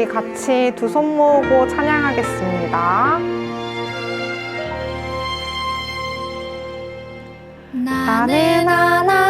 우리 같이 두 손 모으고 찬양하겠습니다. 나는 하나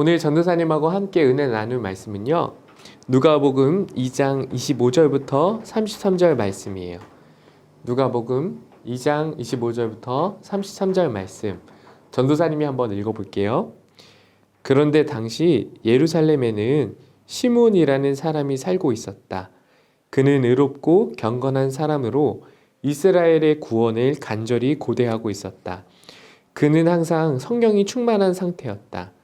오늘 전도사님하고 함께 은혜 나눌 말씀은요. 누가복음 2장 25절부터 33절 말씀이에요. 누가복음 2장 25절부터 33절 말씀. 전도사님이 한번 읽어 볼게요. 그런데 당시 예루살렘에는 시몬이라는 사람이 살고 있었다. 그는 의롭고 경건한 사람으로 이스라엘의 구원을 간절히 고대하고 있었다. 그는 항상 성령이 충만한 상태였다.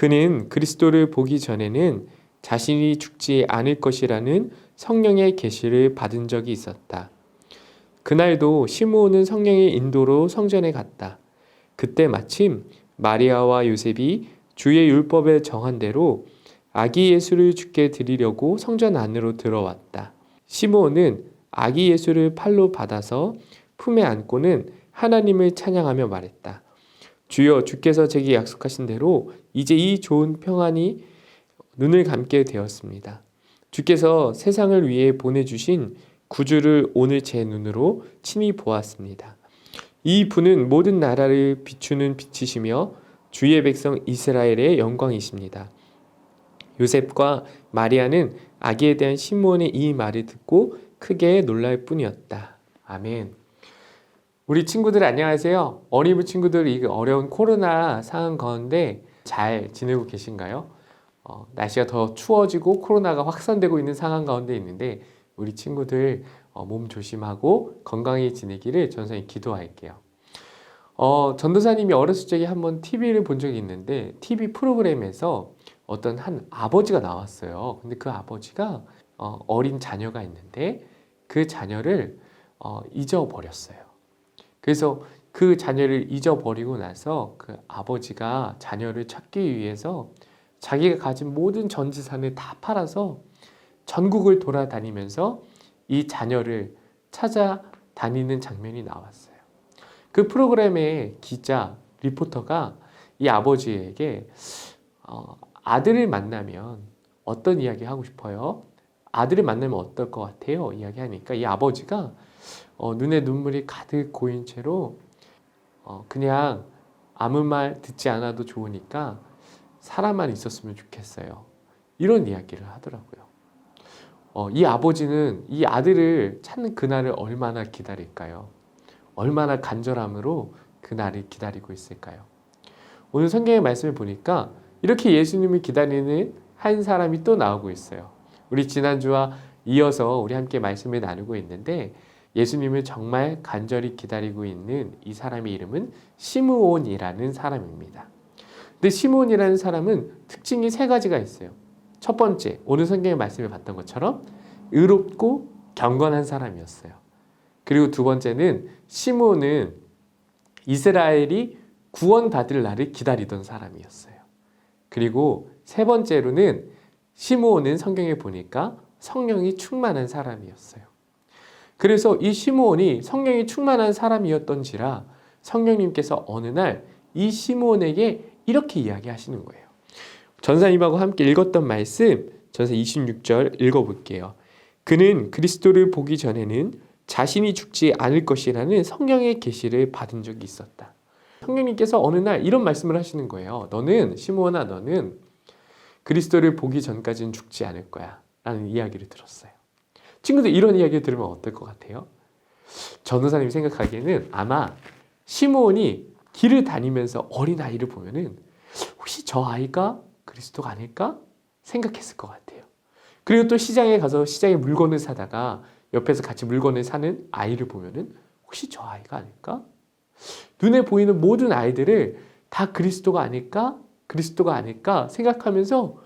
그는 그리스도를 보기 전에는 자신이 죽지 않을 것이라는 성령의 계시를 받은 적이 있었다. 그날도 시므온은 성령의 인도로 성전에 갔다. 그때 마침 마리아와 요셉이 주의 율법에 정한 대로 아기 예수를 죽게 드리려고 성전 안으로 들어왔다. 시므온은 아기 예수를 팔로 받아서 품에 안고는 하나님을 찬양하며 말했다. 주여 주께서 제게 약속하신 대로 이제 이 좋은 평안이 눈을 감게 되었습니다. 주께서 세상을 위해 보내주신 구주를 오늘 제 눈으로 친히 보았습니다. 이 분은 모든 나라를 비추는 빛이시며 주의 백성 이스라엘의 영광이십니다. 요셉과 마리아는 아기에 대한 시므온의 이 말을 듣고 크게 놀랄 뿐이었다. 아멘. 우리 친구들 안녕하세요. 어린이부 친구들 이 어려운 코로나 상황 가운데 잘 지내고 계신가요? 어, 날씨가 더 추워지고 코로나가 확산되고 있는 상황 가운데 있는데 우리 친구들 어, 몸 조심하고 건강히 지내기를 전선히 기도할게요. 어, 전도사님이 어렸을 적에 한번 TV를 본 적이 있는데 TV 프로그램에서 어떤 한 아버지가 나왔어요. 근데 그 아버지가 어, 어린 자녀가 있는데 그 자녀를 어, 잊어버렸어요. 그래서 그 자녀를 잊어버리고 나서 그 아버지가 자녀를 찾기 위해서 자기가 가진 모든 전 재산을 다 팔아서 전국을 돌아다니면서 이 자녀를 찾아다니는 장면이 나왔어요. 그 프로그램의 기자, 리포터가 이 아버지에게 어, 아들을 만나면 어떤 이야기 하고 싶어요? 아들을 만나면 어떨 것 같아요? 이야기하니까 이 아버지가 어, 눈에 눈물이 가득 고인 채로 어, 그냥 아무 말 듣지 않아도 좋으니까 사람만 있었으면 좋겠어요. 이런 이야기를 하더라고요. 어, 이 아버지는 이 아들을 찾는 그날을 얼마나 기다릴까요? 얼마나 간절함으로 그날을 기다리고 있을까요? 오늘 성경의 말씀을 보니까 이렇게 예수님을 기다리는 한 사람이 또 나오고 있어요. 우리 지난주와 이어서 우리 함께 말씀을 나누고 있는데 예수님을 정말 간절히 기다리고 있는 이 사람의 이름은 시므온이라는 사람입니다. 근데 시므온이라는 사람은 특징이 세 가지가 있어요. 첫 번째, 오늘 성경의 말씀을 봤던 것처럼 의롭고 경건한 사람이었어요. 그리고 두 번째는 시므온은 이스라엘이 구원받을 날을 기다리던 사람이었어요. 그리고 세 번째로는 시므온은 성경에 보니까 성령이 충만한 사람이었어요. 그래서 이 시므온이 성령이 충만한 사람이었던지라 성령님께서 어느 날 이 시므온에게 이렇게 이야기하시는 거예요. 전사님하고 함께 읽었던 말씀 전사 26절 읽어볼게요. 그는 그리스도를 보기 전에는 자신이 죽지 않을 것이라는 성령의 계시를 받은 적이 있었다. 성령님께서 어느 날 이런 말씀을 하시는 거예요. 너는 시므온아 너는 그리스도를 보기 전까지는 죽지 않을 거야. 라는 이야기를 들었어요. 친구들 이런 이야기 들으면 어떨 것 같아요? 전도사님이 생각하기에는 아마 시므온이 길을 다니면서 어린 아이를 보면은 혹시 저 아이가 그리스도가 아닐까 생각했을 것 같아요. 그리고 또 시장에 가서 시장에 물건을 사다가 옆에서 같이 물건을 사는 아이를 보면은 혹시 저 아이가 아닐까? 눈에 보이는 모든 아이들을 다 그리스도가 아닐까? 그리스도가 아닐까 생각하면서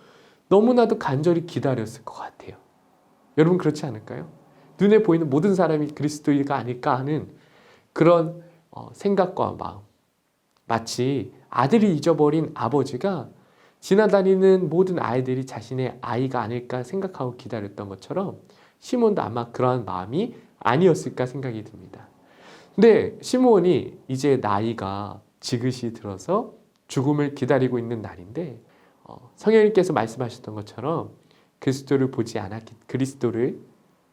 너무나도 간절히 기다렸을 것 같아요. 여러분 그렇지 않을까요? 눈에 보이는 모든 사람이 그리스도가 아닐까 하는 그런 어, 생각과 마음. 마치 아들이 잊어버린 아버지가 지나다니는 모든 아이들이 자신의 아이가 아닐까 생각하고 기다렸던 것처럼 시몬도 아마 그러한 마음이 아니었을까 생각이 듭니다. 근데 시몬이 이제 나이가 지긋이 들어서 죽음을 기다리고 있는 날인데 어, 성령님께서 말씀하셨던 것처럼 그리스도를 보지 않았기 그리스도를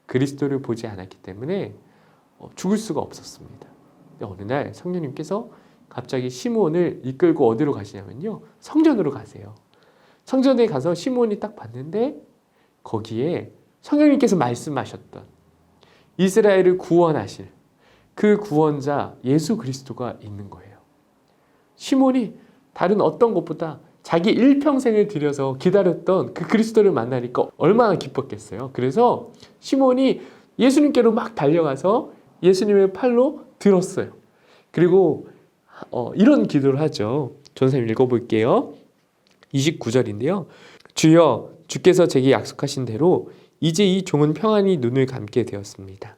그리스도를 보지 않았기 때문에 어, 죽을 수가 없었습니다. 어느 날 성령님께서 갑자기 시몬을 이끌고 어디로 가시냐면요 성전으로 가세요. 성전에 가서 시몬이 딱 봤는데 거기에 성령님께서 말씀하셨던 이스라엘을 구원하실 그 구원자 예수 그리스도가 있는 거예요. 시몬이 다른 어떤 것보다 자기 일평생을 들여서 기다렸던 그 그리스도를 만나니까 얼마나 기뻤겠어요. 그래서 시몬이 예수님께로 막 달려가서 예수님의 팔로 들었어요. 그리고 어, 이런 기도를 하죠. 전사님 읽어볼게요. 29절인데요. 주여 주께서 제게 약속하신 대로 이제 이 종은 평안히 눈을 감게 되었습니다.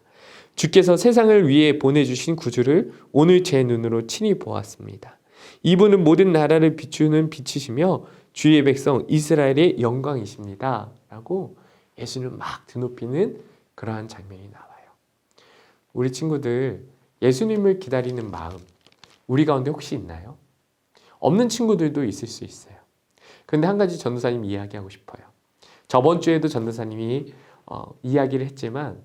주께서 세상을 위해 보내주신 구주를 오늘 제 눈으로 친히 보았습니다. 이분은 모든 나라를 비추는 빛이시며 주의 백성 이스라엘의 영광이십니다. 라고 예수는 막 드높이는 그러한 장면이 나와요. 우리 친구들 예수님을 기다리는 마음 우리 가운데 혹시 있나요? 없는 친구들도 있을 수 있어요. 근데 한 가지 전도사님 이야기하고 싶어요. 저번 주에도 전도사님이 어, 이야기를 했지만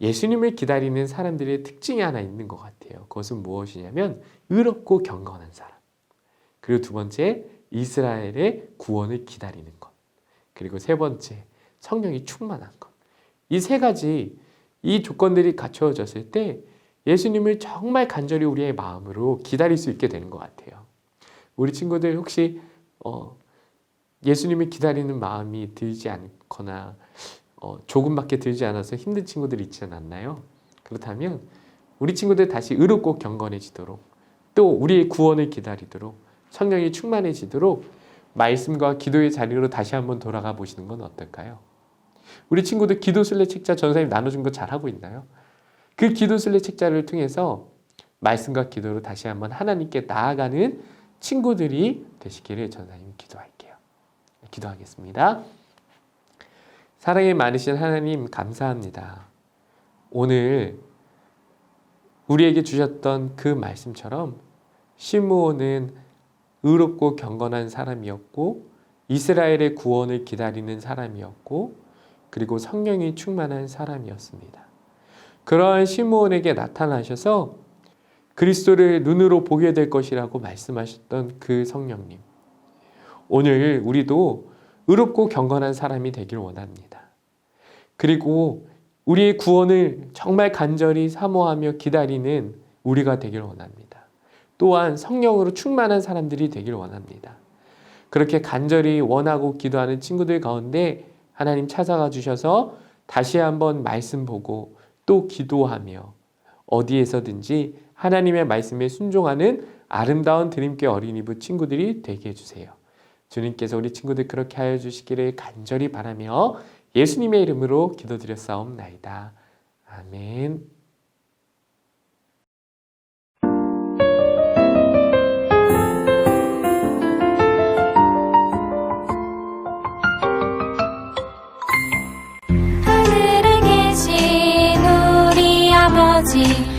예수님을 기다리는 사람들의 특징이 하나 있는 것 같아요. 그것은 무엇이냐면 의롭고 경건한 사람. 그리고 두 번째 이스라엘의 구원을 기다리는 것. 그리고 세 번째 성령이 충만한 것. 이 세 가지 이 조건들이 갖춰졌을 때 예수님을 정말 간절히 우리의 마음으로 기다릴 수 있게 되는 것 같아요. 우리 친구들 혹시 어, 예수님을 기다리는 마음이 들지 않거나 어, 조금밖에 들지 않아서 힘든 친구들이 있지 않나요? 그렇다면 우리 친구들 다시 의롭고 경건해지도록 또 우리의 구원을 기다리도록 성령이 충만해지도록 말씀과 기도의 자리로 다시 한번 돌아가 보시는 건 어떨까요? 우리 친구들 기도 순례 책자 전사님 나눠준 거 잘하고 있나요? 그 기도 순례 책자를 통해서 말씀과 기도로 다시 한번 하나님께 나아가는 친구들이 되시기를 전사님 기도할게요. 기도하겠습니다. 사랑이 많으신 하나님 감사합니다. 오늘 우리에게 주셨던 그 말씀처럼 시므온은 의롭고 경건한 사람이었고 이스라엘의 구원을 기다리는 사람이었고 그리고 성령이 충만한 사람이었습니다. 그러한 시므온에게 나타나셔서 그리스도를 눈으로 보게 될 것이라고 말씀하셨던 그 성령님. 오늘 우리도 의롭고 경건한 사람이 되길 원합니다. 그리고 우리의 구원을 정말 간절히 사모하며 기다리는 우리가 되길 원합니다. 또한 성령으로 충만한 사람들이 되길 원합니다. 그렇게 간절히 원하고 기도하는 친구들 가운데 하나님 찾아가 주셔서 다시 한번 말씀 보고 또 기도하며 어디에서든지 하나님의 말씀에 순종하는 아름다운 드림교 어린이부 친구들이 되게 해주세요. 주님께서 우리 친구들 그렇게 하여 주시기를 간절히 바라며 예수님의 이름으로 기도드렸사옵나이다. 아멘. 우리